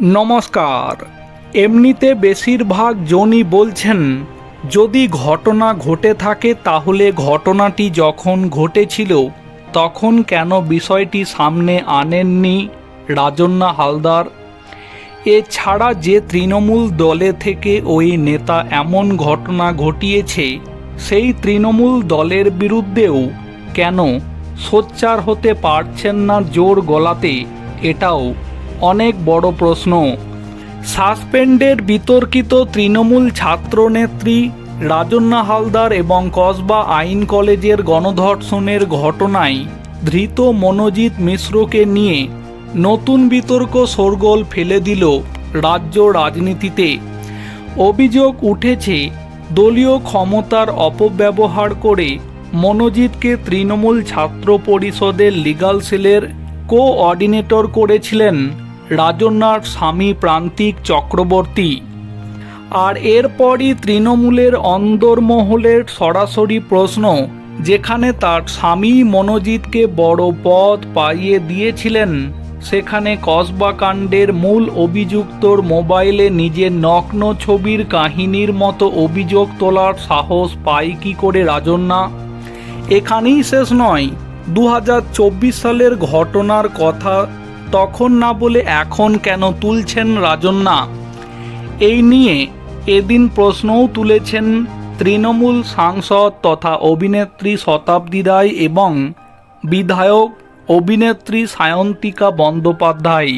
নমস্কার। এমনিতে বেশিরভাগ জনই বলছেন, যদি ঘটনা ঘটে থাকে তাহলে ঘটনাটি যখন ঘটেছিল, তখন কেন বিষয়টি সামনে আনেননি রাজন্না হালদার? এছাড়া যে তৃণমূল দলে থেকে ওই নেতা এমন ঘটনা ঘটিয়েছে, সেই তৃণমূল দলের বিরুদ্ধেও কেন সোচ্চার হতে পারছেন না জোর গলাতে, এটাও অনেক বড় প্রশ্ন। সাসপেন্ডের বিতর্কিত তৃণমূল ছাত্রনেত্রী রাজন্না হালদার এবং কসবা আইন কলেজের গণধর্ষণের ঘটনায় ধৃত মনোজিৎ মিশ্রকে নিয়ে নতুন বিতর্ক শোরগোল ফেলে দিল রাজ্য রাজনীতিতে। অভিযোগ উঠেছে, দলীয় ক্ষমতার অপব্যবহার করে মনোজিৎকে তৃণমূল ছাত্র পরিষদের লিগাল সেলের কোঅর্ডিনেটর করেছিলেন রাজন্যার স্বামী প্রান্তিক চক্রবর্তী। আর এরপরই তৃণমূলের অন্দরমহলের সরাসরি প্রশ্ন, যেখানে তার স্বামী মনোজিৎকে বড় পদ পাইয়ে দিয়েছিলেন, সেখানে কসবাকাণ্ডের মূল অভিযুক্তর মোবাইলে নিজের নগ্ন ছবির কাহিনীর মতো অভিযোগ তোলার সাহস পায় কি করে রাজন্যা? এখানেই শেষ নয়। দু সালের ঘটনার কথা তখন না বলে এখন কেন তুলছেন রাজন্যা এই নিয়ে এদিন প্রশ্নও তুলেছেন তৃণমূল সাংসদ তথা অভিনেত্রী শতাব্দী রায় এবং বিধায়ক অভিনেত্রী সায়ন্তিকা বন্দ্যোপাধ্যায়।